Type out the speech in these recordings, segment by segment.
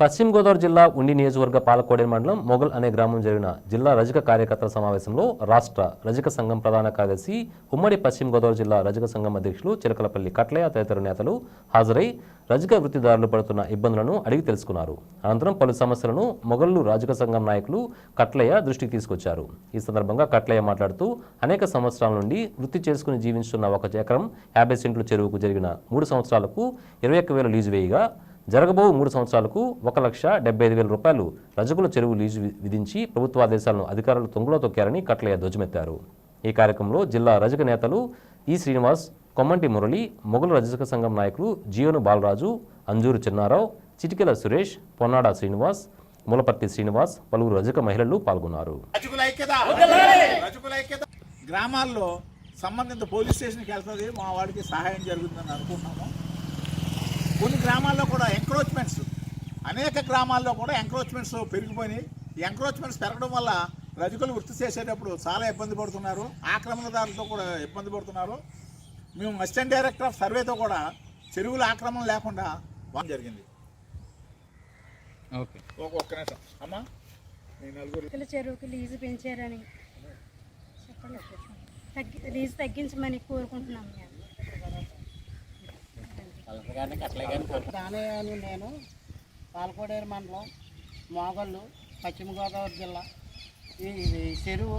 పశ్చిమ గోదావరి జిల్లా ఉండి నియోజకవర్గ పాలకోడేరు మండలం మొగల్ అనే గ్రామం జరిగిన జిల్లా రజక కార్యకర్తల సమావేశంలో రాష్ట్ర రజక సంఘం ప్రధాన కార్యదర్శి ఉమ్మడి పశ్చిమ గోదావరి జిల్లా రజక సంఘం అధ్యక్షులు చిలకలపల్లి కట్లయ్య తదితర నేతలు హాజరై రజక వృత్తిదారులు పడుతున్న ఇబ్బందులను అడిగి తెలుసుకున్నారు. అనంతరం పలు సమస్యలను మొగళ్ళు రాజక సంఘం నాయకులు కట్లయ్య దృష్టికి తీసుకొచ్చారు. ఈ సందర్భంగా కట్లయ్య మాట్లాడుతూ అనేక సంవత్సరాల నుండి వృత్తి చేసుకుని జీవిస్తున్న ఒక ఎకరం యాభై సెంట్లు చెరువుకు జరిగిన మూడు సంవత్సరాలకు ఇరవై ఒక్క వేల లీజు వేయగా జరగబో మూడు సంవత్సరాలకు ఒక లక్ష డెబ్బై ఐదు వేల రూపాయలు రజకుల చెరువు లీజు విధించి ప్రభుత్వ ఆదేశాలను అధికారులు తొంగులో తొక్కారని కట్లయ్య ధ్వజమెత్తారు. ఈ కార్యక్రమంలో జిల్లా రజక నేతలు ఈ శ్రీనివాస్ కొమ్మంటి మురళి మొగలు రజక సంఘం నాయకులు జియోను బాలరాజు అంజూరు చిన్నారావు చిటికెల సురేష్ పొన్నాడ శ్రీనివాస్ మూలపర్తి శ్రీనివాస్ పలువురు రజక మహిళలు పాల్గొన్నారు. గ్రామాల్లో సంబంధిత పోలీస్ స్టేషన్కి వెళ్తుంది మా వాడికి సహాయం జరుగుతుందని అనుకుంటున్నాము. కొన్ని గ్రామాల్లో కూడా ఎంక్రోచ్మెంట్స్ అనేక గ్రామాల్లో కూడా ఎంక్రోచ్మెంట్స్ పెరిగిపోయినాయి. ఎంక్రోచ్మెంట్స్ పెరగడం వల్ల రజకులు వృత్తి చేసేటప్పుడు చాలా ఇబ్బంది పడుతున్నారు. ఆక్రమణదారులతో కూడా ఇబ్బంది పడుతున్నారు. మేము అసిస్టెంట్ డైరెక్టర్ ఆఫ్ సర్వేతో కూడా చెరువుల ఆక్రమణ లేకుండా వాన్ జరిగింది. ఓకే. ఒక ఒక్క నిమిషం. అమ్మా నలుగురు. చెరువుకి లీజు పెంచారని లీజు తగ్గించమని కోరుకుంటున్నాం మేము. దానయ్య అని నేను పాలకోడేరు మండలం మోగళ్ళు పశ్చిమ గోదావరి జిల్లా. ఈ ఇది చెరువు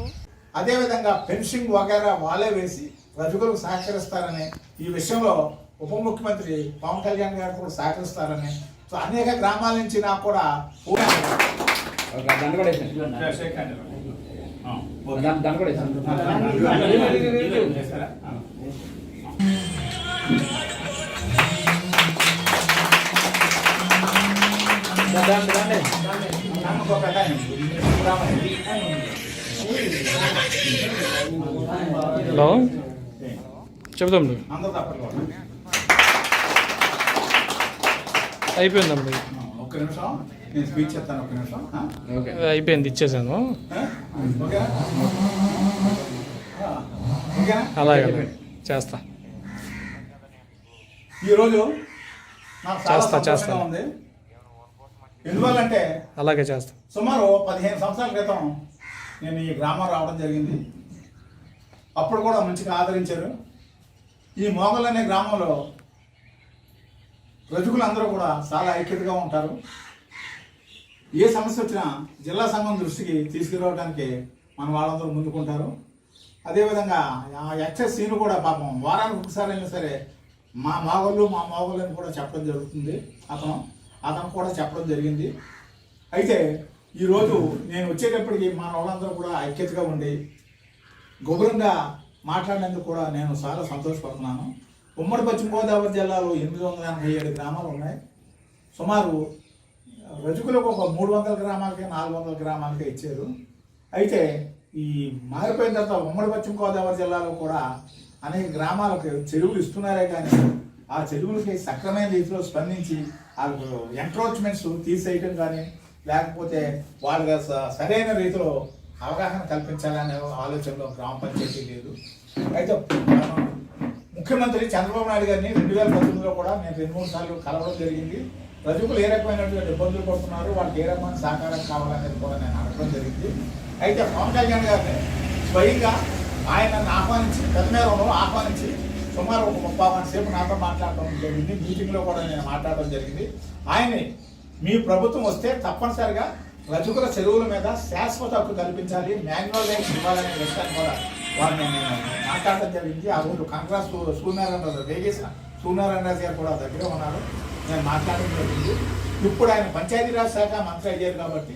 అదేవిధంగా ఫెన్సింగ్ వగైరా వాళ్ళే వేసి రజకులకు సహకరిస్తారని ఈ విషయంలో ఉప ముఖ్యమంత్రి పవన్ కళ్యాణ్ గారు కూడా సహకరిస్తారని సో అనేక గ్రామాల నుంచి నాకు కూడా దండ కూడా హలో? కొట్టండి. అయిపోయిందండి ఆ, ఒక్క నిమిషం. నేను స్పీచ్ చెప్తాను ఒక్క నిమిషం. ఆ? ఓకే. అయిపోయింది ఇచ్చేసాను. అలాగే చేస్తా. ఈరోజు చేస్తా, చేస్తా. ఉంది. ఎందువల్లంటే అలాగే చేస్తా. సుమారు పదిహేను సంవత్సరాల క్రితం నేను ఈ గ్రామం రావడం జరిగింది. అప్పుడు కూడా మంచిగా ఆదరించారు. ఈ మోగల్ అనే గ్రామంలో రజకులందరూ కూడా చాలా ఐక్యతగా ఉంటారు. ఏ సమస్య వచ్చినా జిల్లా సంఘం దృష్టికి తీసుకురావడానికి మన వాళ్ళందరూ ముందుకుంటారు. అదేవిధంగా ఆ ఎక్సెస్ సీన్ కూడా పాపం వారానికి ఒకసారి అయినా సరే మా మాగళ్ళు మా మాగళ్ళు అని కూడా చెప్పడం జరుగుతుంది అతను. అతను కూడా చెప్పడం జరిగింది. అయితే ఈరోజు నేను వచ్చేటప్పటికి మా వాళ్ళందరూ కూడా ఐక్యతగా ఉండి గౌరవంగా మాట్లాడినందుకు కూడా నేను చాలా సంతోషపడుతున్నాను. ఉమ్మడి పశ్చిమ గోదావరి జిల్లాలో ఎనిమిది వందల ఎనభై ఏడు గ్రామాలు ఉన్నాయి. సుమారు రజకులకు ఒక మూడు వందల గ్రామాలకి నాలుగు వందల గ్రామాలకి ఇచ్చారు. అయితే ఈ మారిపోయిన తర్వాత ఉమ్మడి పశ్చిమ గోదావరి జిల్లాలో కూడా అనేక గ్రామాలకు చెరువులు ఇస్తున్నారే కానీ ఆ చెరువులకి సక్రమైన రీతిలో స్పందించి ఎంక్రోచ్మెంట్స్ తీసేయటం కానీ లేకపోతే వాళ్ళకి స- సరైన రీతిలో అవగాహన కల్పించాలనే ఆలోచనలో గ్రామ పంచాయతీ లేదు. అయితే ముఖ్యమంత్రి చంద్రబాబు నాయుడు గారిని రెండు వేల పంతొమ్మిదిలో కూడా నేను రెండు మూడు సార్లు కలవడం జరిగింది. ప్రజలు ఏ రకమైనటువంటి ఇబ్బందులు పడుతున్నారు వాళ్ళకి ఏ రకమైన సహకారం కావాలనేది కూడా నేను అడగడం జరిగింది. అయితే పవన్ కళ్యాణ్ గారిని స్వయంగా ఆయన ఆహ్వానించి పెద్దమేరంలో ఆహ్వానించి సుమారు ఒక ముప్పై మంది సేపు నాతో మాట్లాడటం జరిగింది. మీటింగ్లో కూడా నేను మాట్లాడడం జరిగింది. ఆయన్ని మీ ప్రభుత్వం వస్తే తప్పనిసరిగా రజకుల చెరువుల మీద శాశ్వత హక్కు కల్పించాలి. మాన్యువల్ లైన్స్ ఇవ్వాలనే విషయాన్ని కూడా వారిని నేను మాట్లాడడం జరిగింది. ఆ రోజు కాంగ్రెస్ సూర్యనారాయణ రాజు వేగేసిన సూర్యనారాయణ రాజు గారు కూడా దగ్గర ఉన్నారు. నేను మాట్లాడడం జరిగింది. ఇప్పుడు ఆయన పంచాయతీరాజ్ శాఖ మంత్రి అయ్యారు కాబట్టి